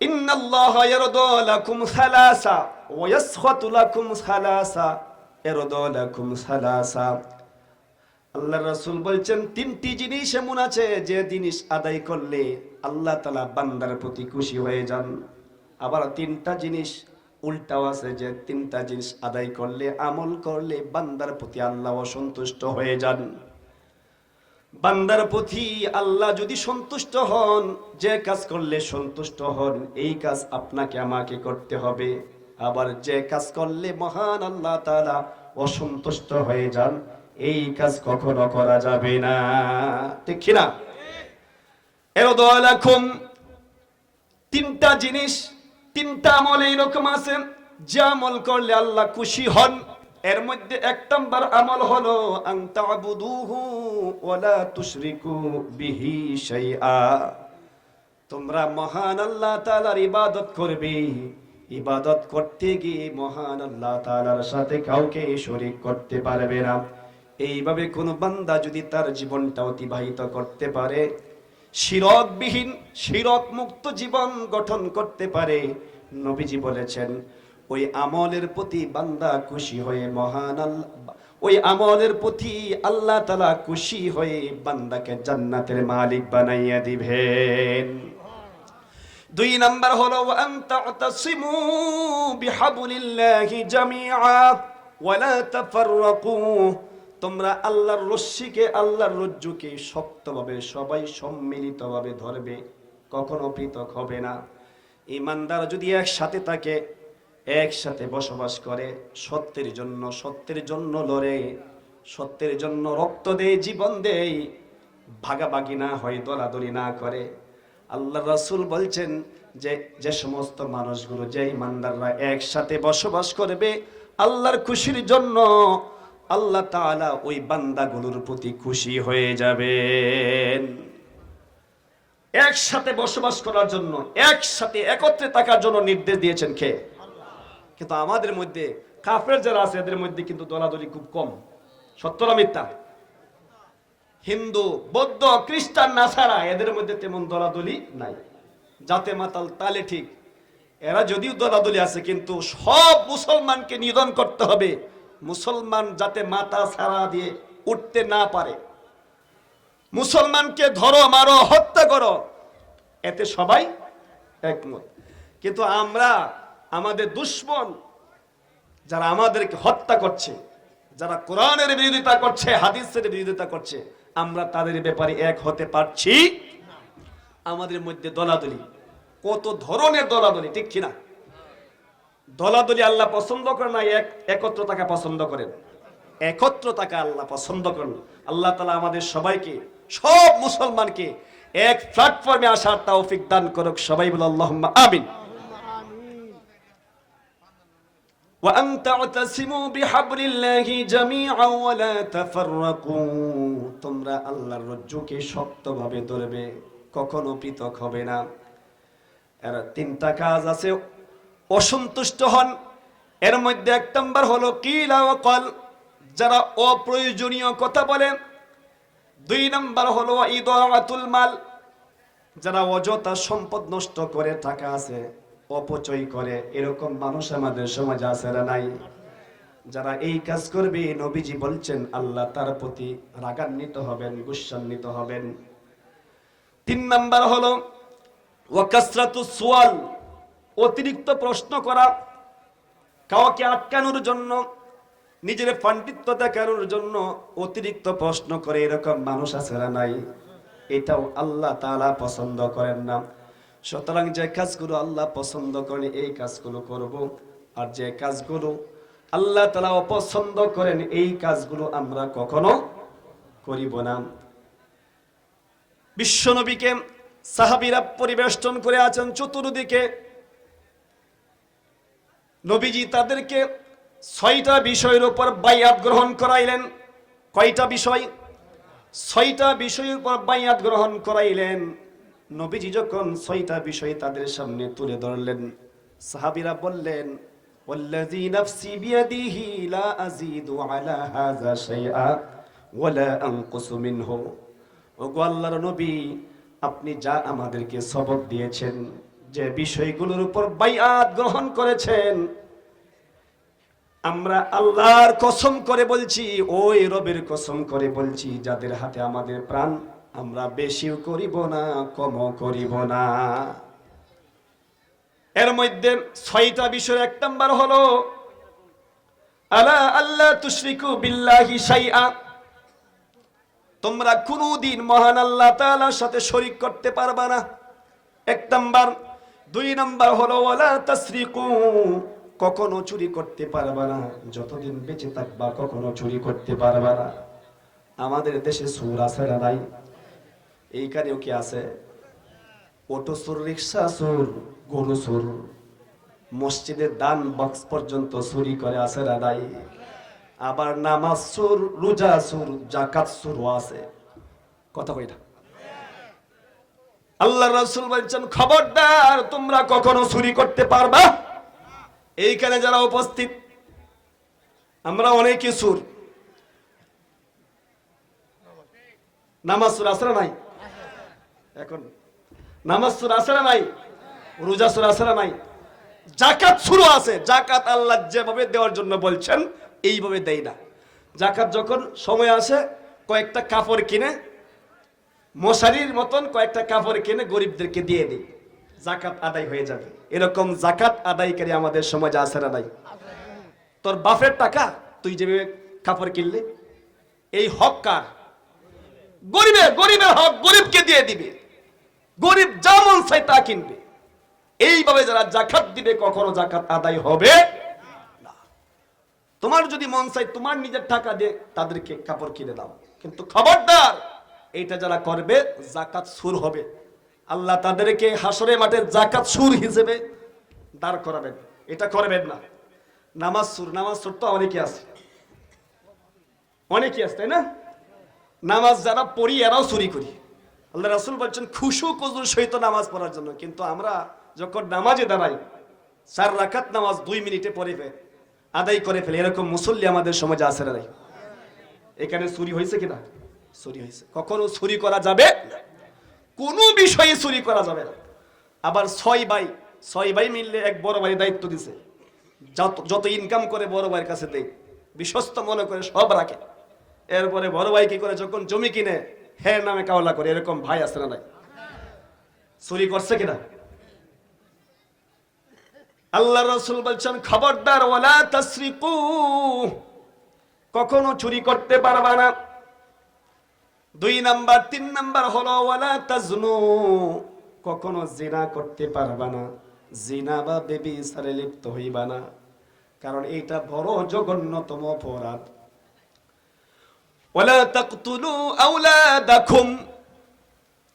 ইন্নাল্লাহা ইয়ারদু লাকুম সালাসা ওয়া ইয়াসখাতু লাকুম সালাসা, ইয়ারদু লাকুম সালাসা। আল্লাহ রাসূল বলছেন, তিনটি জিনিস এমন আছে যে জিনিস আদায় করলে আল্লাহ তাআলা বান্দার প্রতি খুশি হয়ে যান। আবার তিনটা জিনিস উল্টাও আছে যে তিনটা জিনিস আদায় করলে, আমল করলে বান্দার প্রতি আল্লাহ অসন্তুষ্ট হয়ে যান। বান্দার প্রতি আল্লাহ যদি সন্তুষ্ট হন, যে কাজ করলে সন্তুষ্ট হন, এই কাজ আপনাকে, আমাকে করতে হবে। আবার যে কাজ করলে মহান আল্লাহ তাআলা অসন্তুষ্ট হয়ে যান, এই কাজ কখনো করা যাবে না। ঠিক কিনা? এরদলাকুম তিনটা জিনিস, তিনটা আমল এইরকম আছে। যে আমল করলে আল্লাহ খুশি হন এর মধ্যে এক নম্বর আমল হলো আন তা'বুদুহু ওয়ালা তুশরিকু বিহি শাইআ। তোমরা মহান আল্লাহ তাআলার ইবাদত করবে। ইবাদত করতে গিয়ে মহান আল্লাহ তাআলার সাথে কাউকে শরীক করতে পারবে না। এইভাবে কোন বান্দা যদি তার জীবনটা অতিবাহিত করতে পারে, শিরকবিহীন শিরক মুক্ত জীবন গঠন করতে পারে, নবীজি বলেছেন ওই আমলের প্রতি বান্দা খুশি হয়ে মহান ওই আমলের প্রতি আল্লাহ তালা খুশি হয়ে বান্দাকে জান্নাতের মালিক বানাইয়া দিবেন। দুই নাম্বার হলো আন তা'তাসিমু বিহাবলিল্লাহি জামিআ, ওয়ালা তাফাররাকু। তোমরা আল্লাহর রশ্মিকে, আল্লাহর রজ্জুকে শক্তভাবে, সবাই সম্মিলিতভাবে ধরবে, কখনো পৃথক হবে না। ইমানদার যদি একসাথে থাকে একসাথে বসবাস করে, সত্যের জন্য সত্যের জন্য লড়ে, সত্যের জন্য রক্ত দেয়, জীবন দেয়, ভাগাভাগি না হয়, দলাদলি না করে। আল্লাহ রাসূল বলছেন যে যে সমস্ত মানুষগুলো, যে ইমানদাররা একসাথে বসবাস করবে, আল্লাহর খুশির জন্য আল্লাহ তাআলা ওই বান্দাগুলোর প্রতি খুশি হয়ে যাবেন। একসাথে বসবাস করার জন্য, একসাথে একত্রে থাকার জন্য নির্দেশ দিয়েছেন কে? কিন্তু আমাদের মধ্যে, কাফের যারা আছে, এদের মধ্যে কিন্তু দলাদলি খুব কম। সত্য না মিথ্যা? হিন্দু, বৌদ্ধ, খ্রিস্টান, নাসারা, এদের মধ্যে তেমন দলাদলি নাই। জাতে মাতাল, তালে ঠিক। এরা যদিও দলাদলি আছে, কিন্তু সব মুসলমানকে নিধন করতে হবে। মুসলমান যাতে মাথা ছাড়া দিয়ে উঠতে না পারে। মুসলমানকে ধরো, মারো, হত্যা করো। এতে সবাই একমত। কিন্তু আমরা আমাদের দুশ্মন যারা আমাদেরকে হত্যা করছে, যারা কোরআনের বিরোধিতা করছে, হাদিসের বিরোধিতা করছে, আমরা তাদের ব্যাপারে এক হতে পারছি আমাদের মধ্যে দলাদলি, কত ধরনের দলাদলি, ঠিক কিনা? দলাদলি আল্লাহ পছন্দ করেন না, এক একত্র থাকা পছন্দ করেন। একত্র থাকা আল্লাহ পছন্দ করেন। আল্লাহ তালা আমাদের সবাইকে, সব মুসলমানকে এক প্ল্যাটফর্মে আসার তৌফিক দান করুক। সবাই বলে আল্লাহ আমিন। وأن تعتصموا بحبل الله جميعا ولا تفرقوا তোমরা আল্লাহর রজ্জুকে শক্তভাবে ধরবে কখনো পৃথক হবে না এর তিনটা কাজ আছে অসন্তুষ্ট হন এর মধ্যে এক নম্বর হলো কিলা ওয়াকাল যারা অপ্রয়োজনীয় কথা বলে দুই নম্বর হলো ইদাআতুল মাল যারা অযথা সম্পদ নষ্ট করে টাকা আছে অপচয় করে। এরকম মানুষ আমাদের সমাজে আছে নাই? যারা এই কাজ করবে, নবীজি বলছেন, আল্লাহ তার প্রতি রাগান্বিত হবেন গুসান্বিত হবেন। তিন নাম্বার হলো সুয়াল, অতিরিক্ত প্রশ্ন করা, কাউকে আটকানোর জন্য, নিজের পাণ্ডিত্য দেখানোর জন্য অতিরিক্ত প্রশ্ন করে, এরকম মানুষ আছে নাই? এটাও আল্লাহ তাআলা পছন্দ করেন না। সুতরাং যে কাজগুলো আল্লাহ পছন্দ করেন, এই কাজগুলো করব। আর যে কাজগুলো আল্লাহ তাআলা অপছন্দ করেন, এই কাজগুলো আমরা কখনো করিব না। বিশ্বনবীকে সাহাবিরা পরিবেষ্টন করে আছেন চতুর্দিকে। নবীজি তাদেরকে ছয়টা বিষয়ের উপর বাইয়াত গ্রহণ করাইলেন। কয়টা বিষয়? ছয়টা বিষয়ের উপর বাইয়াত গ্রহণ করাইলেন। নবীজি যখন ছয়টা বিষয় তাদের সামনে তুলে ধরলেন সাহাবীরা বললেন والذي نفسي بيده لا أزيد على هذا شيئا ولا أنقص منه ওগো আল্লাহর নবী আপনি যা আমাদেরকে সবক দিয়েছেন যে বিষয়গুলোর উপর বাইআত গ্রহণ করেছেন আমরা আল্লাহর কসম করে বলছি ওই রবের কসম করে বলছি যাদের হাতে আমাদের প্রাণ আমরা বেশিও করিব না, কমও করিব না। এর মধ্যে ছয়টা বিষয়, এক নম্বর হলো, আলা আল্লাহ তুশরিকু বিল্লাহি শাইআ। তোমরা কোনদিন মহান আল্লাহ তাআলার সাথে শরীক করতে পারবা না। এক নাম্বার। দুই নাম্বার হলো, ওয়ালা তাসরিকু, কখনো চুরি করতে পারবা না। যতদিন বেঁচে থাকবা, কখনো চুরি করতে পারবা না। আমাদের দেশে সুর আছে নাই। এইখানেও কি আছে? অটো সুর, রিক্সা সুর, গরু সুর। মসজিদের দান বক্স পর্যন্ত চুরি করে আছে নাই? আবার নামাজ সুর, রোজা সুর জাকাত সুর আছে। কথা কইটা আল্লাহ রাসূল বলছেন, খবরদার, তোমরা কখনো চুরি করতে পারবা? এইখানে যারা উপস্থিত, আমরা অনেকে সুর নামাজ সুর আসরা নাই? এখন নামাজ সুর আসরা নাই? রোজা সুর আসরা নাই? জাকাত শুরু আছে। জাকাত আল্লাহ যেভাবে দেওয়ার জন্য বলছেন, এইভাবে দেয় না। জাকাত যখন সময় আসে, কয়েকটা কাপড় কিনে, মশারির মতন কয়েকটা কাপড় কিনে গরিবদেরকে দিয়ে দিই জাকাত আদায় হয়ে যাবে। এরকম জাকাত আদায়কারী আমাদের সমাজে আছে না নাই? তোর বাপের টাকা, তুই যেভাবে কাপড় কিনলে, এই হক কার? গরিবের গরিবের হক গরিবকে দিয়ে দিবে। গরিব যেমন চাই তা কিনবে। এইভাবে যারা জাকাত দিবে, কখনো জাকাত আদায় হবে না। তোমার যদি মন চাই তোমার নিজের টাকা দিয়ে তাদেরকে কাপড় কিনে দাও। কিন্তু খবরদার, এইটা যারা করবে, জাকাত সুর হবে। আল্লাহ তাদেরকে হাসরে মাঠে জাকাত সুর হিসেবে দাঁড় করাবেন। এটা করবেন না। নামাজ সুর নামাজ সুর তো অনেকে আছে। অনেকে আছে, তাই না? নামাজ যারা পড়ি, এরাও চুরি করি। আল্লাহ রাসুল বলছেন, খুশু, কজুর সহিত নামাজ পড়ার জন্য। কিন্তু আমরা যখন নামাজে দাঁড়াই, চার রাকাত নামাজ দুই মিনিটে ফেলে আদায় করে ফেলে। এরকম মুসল্লি আমাদের সমাজে আসে না এখানে চুরি হয়েছে কিনা? চুরি হয়েছে। কখনো চুরি করা যাবে। কোনো বিষয়ে চুরি করা যাবে না। আবার ছয় ভাই ছয় ভাই মিললে এক বড় ভাই দায়িত্ব দিছে। যত যত ইনকাম করে বড় ভাইয়ের কাছে দেয়, বিশ্বস্ত মনে করে সব রাখে। এরপরে বড় ভাই কি করে? যখন জমি কিনে হ্যাঁ নামে কাওলা করে, এরকম ভাই আছে না নাই? চুরি করছে কিনা? আল্লাহ রসুল বলছেন, খবরদার, ওয়ালা তাসরিকু। কখনো চুরি করতে পারবা না। দুই নাম্বার, তিন নাম্বার হলো, ওয়ালা তাজনু। কখনো জিনা করতে পারবা না। জিনা বা বেবি সারে লিপ্ত হইবা না। কারণ এইটা বড় জঘন্যতম অপরাধ।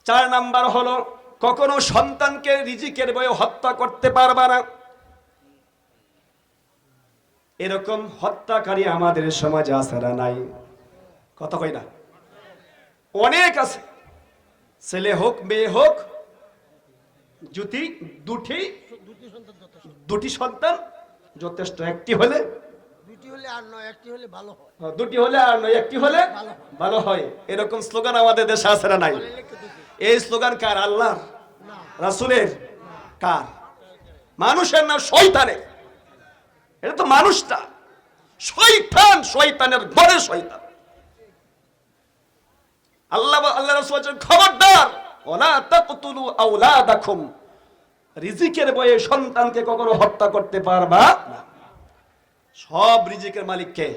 চার নাম্বার হলো, কখনো সন্তানকে রিজিকের বয়ে হত্যা করতে পারবা না। এরকম হত্যাকারী আমাদের সমাজে না নাই? কথা কই না। অনেক আছে। ছেলে হোক, মেয়ে হোক জুতি দুটি দুটি সন্তান যথেষ্ট। একটি হলে হলে আর নয় একটি হলে ভালো হয়। দুটি হলে আর নয় একটি হলে ভালো হয়। এরকম স্লোগান আমাদের দেশে আছে না নাই? এই স্লোগান কার? আল্লাহ রাসুলের? কার? মানুষের না শয়তানের? এটা তো মানুষটা। শয়তান শয়তানের ঘরে শয়তান। আল্লাহ আল্লাহ রাসূল খবরদার ওলা তাকতুলু আওলাদাকুম। রিজিকের বয়ে সন্তানকে কখনো হত্যা করতে পারবা না। সব রিজিকের মালিক কে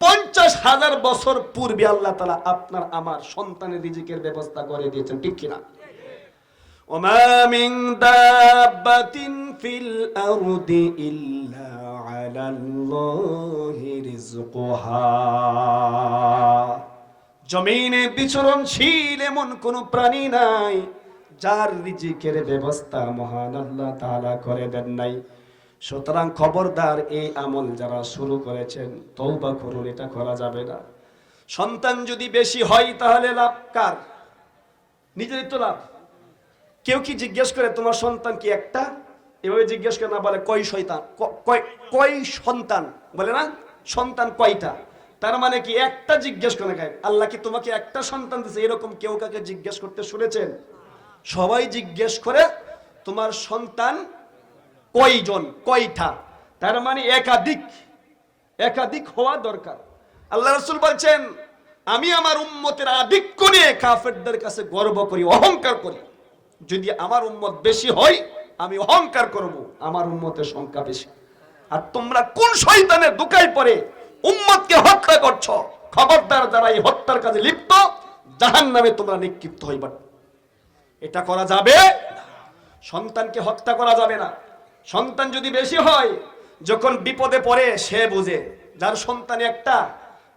পঞ্চাশ হাজার বছর পূর্বে আল্লাহ তালা আপনার আমার সন্তানের রিজিকের ব্যবস্থা করে দিয়েছেন ঠিক কিনা وما من دابة في الأرض إلا على الله رزقها জমিনে বিচরণশীল এমন কোন প্রাণী নাই যার রিজিকের ব্যবস্থা মহান আল্লাহ তাআলা করে দেন নাই সুতরাং খবরদার এই আমল যারা শুরু করেছেন তৌবা করুন, এটা করা যাবে না। সন্তান যদি বেশি হয়, তাহলে লাভ কার? নিজেরই তো লাভ। কেউ কি জিজ্ঞেস করে, তোমার সন্তান কি একটা? এভাবে জিজ্ঞেস করে, না, বলে, কয় কয় কয় সন্তান? বলে না, সন্তান কয়টা? তার মানে কি, একটা জিজ্ঞেস করে খায় আল্লাহ কি তোমাকে একটা সন্তান দিছে? এরকম কেউ কাকে জিজ্ঞেস করতে শুনেছেন? সবাই জিজ্ঞেস করে, তোমার সন্তান কয়জন, কয়টা? তার মানে একাধিক একাধিক হওয়া দরকার। আল্লাহ রসুল বলছেন, আমি আমার উম্মতের আধিক্য নিয়ে কাফেরদের কাছে গর্ব করি, অহংকার করি। যদি আমার উম্মত বেশি হয়, আমি অহংকার করব, আমার উম্মতের সংখ্যা বেশি। আর তোমরা কোন শয়তানের দুকাই পরে উম্মতকে হত্যা করছ? খবরদার যারা এই হত্যার কাজে লিপ্ত জাহান নামে তোমরা নিক্ষিপ্ত হইবা। এটা করা যাবে সন্তানকে হত্যা করা যাবে না। সন্তান যদি বেশি হয়, যখন বিপদে পড়ে, সে বুঝে। যার সন্তান একটা,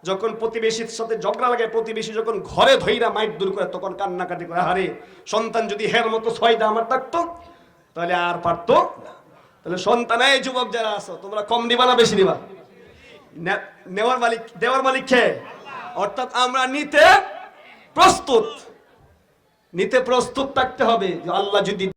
যখন প্রতিবেশীর সাথে ঝগড়া লাগে, প্রতিবেশী যখন ঘরে ধইরা মাইট দূর করে, তখন কান্নাকাটি করে হারে সন্তান যদি হের মতো ছয়টা আমার থাকতো, তাহলে আর পারতো তাহলে সন্তান, এই যুবক যারা আছো, তোমরা কম দিবা না বেশি দিবা? নেওয়ার মালিক, দেওয়ার মালিক খেয়ে অর্থাৎ আমরা নিতে প্রস্তুত। নিতে প্রস্তুত থাকতে হবে আল্লাহ যদি